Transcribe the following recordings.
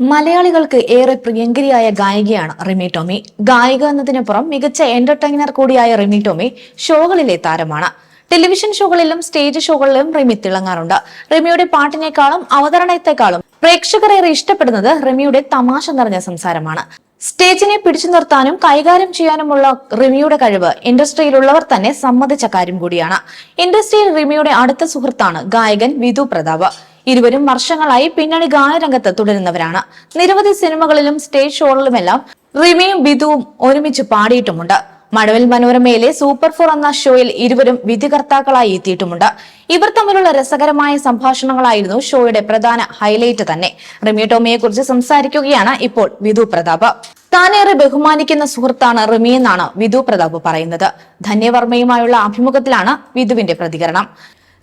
മലയാളികൾക്ക് ഏറെ പ്രിയങ്കരിയായ ഗായികയാണ് റിമി ടോമി. ഗായിക എന്നതിനപ്പുറം മികച്ച എന്റർടൈനർ കൂടിയായ റിമി ടോമി ഷോകളിലെ താരമാണ്. ടെലിവിഷൻ ഷോകളിലും സ്റ്റേജ് ഷോകളിലും റിമി തിളങ്ങാറുണ്ട്. റിമിയുടെ പാട്ടിനേക്കാളും അവതരണത്തെക്കാളും പ്രേക്ഷകർ ഏറെ ഇഷ്ടപ്പെടുന്നത് റിമിയുടെ തമാശ നിറഞ്ഞ സംസാരമാണ്. സ്റ്റേജിനെ പിടിച്ചു നിർത്താനും കൈകാര്യം ചെയ്യാനുമുള്ള റിമിയുടെ കഴിവ് ഇൻഡസ്ട്രിയിലുള്ളവർ തന്നെ സമ്മതിച്ച കാര്യം കൂടിയാണ്. ഇൻഡസ്ട്രിയിൽ റിമിയുടെ അടുത്ത സുഹൃത്താണ് ഗായകൻ വിധു പ്രതാപ്. ഇരുവരും വർഷങ്ങളായി പിന്നണി ഗാനരംഗത്ത് തുടരുന്നവരാണ്. നിരവധി സിനിമകളിലും സ്റ്റേജ് ഷോകളിലുമെല്ലാം റിമിയും ബിദുവും ഒരുമിച്ച് പാടിയിട്ടുമുണ്ട്. മഴവിൽ മനോരമയിലെ സൂപ്പർ ഫോർ എന്ന ഷോയിൽ ഇരുവരും വിധികർത്താക്കളായി എത്തിയിട്ടുമുണ്ട്. ഇവർ തമ്മിലുള്ള രസകരമായ സംഭാഷണങ്ങളായിരുന്നു ഷോയുടെ പ്രധാന ഹൈലൈറ്റ് തന്നെ. റിമി ടോമിയെ കുറിച്ച് സംസാരിക്കുകയാണ് ഇപ്പോൾ വിധു പ്രതാപ്. താനേറെ ബഹുമാനിക്കുന്ന സുഹൃത്താണ് റിമി എന്നാണ് വിധു പ്രതാപ് പറയുന്നത്. ധന്യവർമ്മയുമായുള്ള അഭിമുഖത്തിലാണ് വിധുവിന്റെ പ്രതികരണം.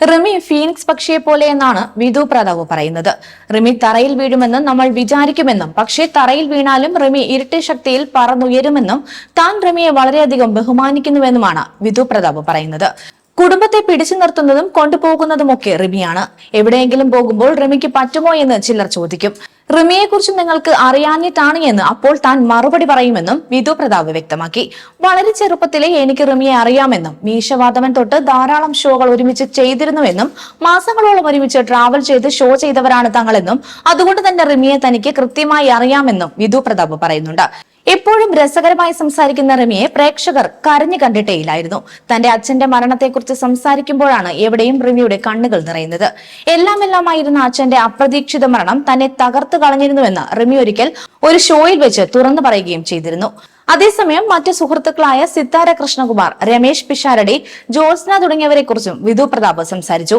റിമി ഫീനിക്സ് പക്ഷിയെ പോലെ എന്നാണ് വിധു പ്രതാവ് പറയുന്നത്. റിമി തറയിൽ വീഴുമെന്നും നമ്മൾ വിചാരിക്കുമെന്നും പക്ഷേ തറയിൽ വീണാലും റിമി ഇരട്ടി ശക്തിയിൽ പറന്നുയരുമെന്നും താൻ റിമിയെ വളരെയധികം ബഹുമാനിക്കുന്നുവെന്നുമാണ് വിധു പ്രതാപ് പറയുന്നത്. കുടുംബത്തെ പിടിച്ചു നിർത്തുന്നതും കൊണ്ടുപോകുന്നതുമൊക്കെ റിമിയാണ്. എവിടെയെങ്കിലും പോകുമ്പോൾ റിമിക്ക് പറ്റുമോ എന്ന് ചിലർ ചോദിക്കും. റിമിയെ കുറിച്ച് നിങ്ങൾക്ക് അറിയാഞ്ഞിട്ടാണ് എന്ന് അപ്പോൾ താൻ മറുപടി പറയുമെന്നും വിധു പ്രതാപ് വ്യക്തമാക്കി. വളരെ ചെറുപ്പത്തിലെ എനിക്ക് റിമിയെ അറിയാമെന്നും മീശവാദവൻ തൊട്ട് ധാരാളം ഷോകൾ ഒരുമിച്ച് ചെയ്തിരുന്നുവെന്നും മാസങ്ങളോളം ഒരുമിച്ച് ട്രാവൽ ചെയ്ത് ഷോ ചെയ്തവരാണ് തങ്ങളെന്നും അതുകൊണ്ട് തന്നെ റിമിയെ തനിക്ക് കൃത്യമായി അറിയാമെന്നും വിധു പ്രതാപ് പറയുന്നുണ്ട്. എപ്പോഴും രസകരമായി സംസാരിക്കുന്ന റിമിയെ പ്രേക്ഷകർ കരഞ്ഞു കണ്ടിട്ടേയില്ലായിരുന്നു. തന്റെ അച്ഛന്റെ മരണത്തെക്കുറിച്ച് സംസാരിക്കുമ്പോഴാണ് എവിടെയും റിമിയുടെ കണ്ണുകൾ നിറയുന്നത്. എല്ലാം എല്ലാമായിരുന്ന അച്ഛന്റെ അപ്രതീക്ഷിത മരണം തന്നെ തകർത്തു കളഞ്ഞിരുന്നുവെന്ന് റിമി ഒരിക്കൽ ഒരു ഷോയിൽ വെച്ച് തുറന്നു പറയുകയും ചെയ്തിരുന്നു. അതേസമയം മറ്റു സുഹൃത്തുക്കളായ സിത്താര കൃഷ്ണകുമാർ രമേശ് പിഷാരടി ജ്യോത്സ്ന തുടങ്ങിയവരെ കുറിച്ചും വിധു പ്രതാപ് സംസാരിച്ചു.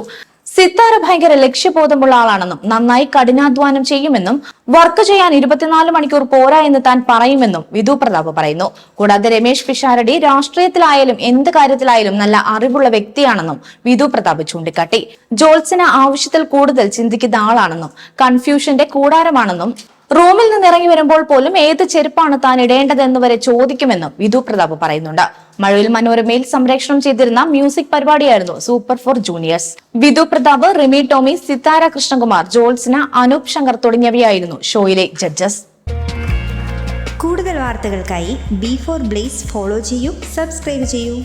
സിത്താര ഭയങ്കര ലക്ഷ്യബോധമുള്ള ആളാണെന്നും നന്നായി കഠിനാധ്വാനം ചെയ്യുമെന്നും വർക്ക് ചെയ്യാൻ ഇരുപത്തിനാല് മണിക്കൂർ പോരാ എന്ന് താൻ പറയുമെന്നും വിധു പ്രതാപ് പറയുന്നു. കൂടാതെ രമേശ് പിഷാരടി രാഷ്ട്രീയത്തിലായാലും എന്ത് കാര്യത്തിലായാലും നല്ല അറിവുള്ള വ്യക്തിയാണെന്നും വിധു പ്രതാപ് ചൂണ്ടിക്കാട്ടി. ജോത്സന ആവശ്യത്തിൽ കൂടുതൽ ചിന്തിക്കുന്ന ആളാണെന്നും കൺഫ്യൂഷന്റെ കൂടാരമാണെന്നും റൂമിൽ നിന്ന് ഇറങ്ങി വരുമ്പോൾ പോലും ഏത് ചെരുപ്പാണ് താൻ ഇടേണ്ടതെന്ന് വരെ ചോദിക്കുമെന്നും വിധു പ്രതാപ് പറയുന്നുണ്ട്. മഴവിൽ മനോരമയിൽ സംപ്രേഷണം ചെയ്തിരുന്ന മ്യൂസിക് പരിപാടിയായിരുന്നു super four juniors. Vidhu Prathap Rimi Tomy Sithara Krishnakumar Jyotsna Anoop Sankar തുടങ്ങിയവയായിരുന്നു ഷോയിലെ ജഡ്ജസ്. കൂടുതൽ വാർത്തകൾക്കായി ബി ഫോർ ബ്ലേസ് ഫോളോ ചെയ്യൂ സബ്സ്ക്രൈബ് ചെയ്യൂ.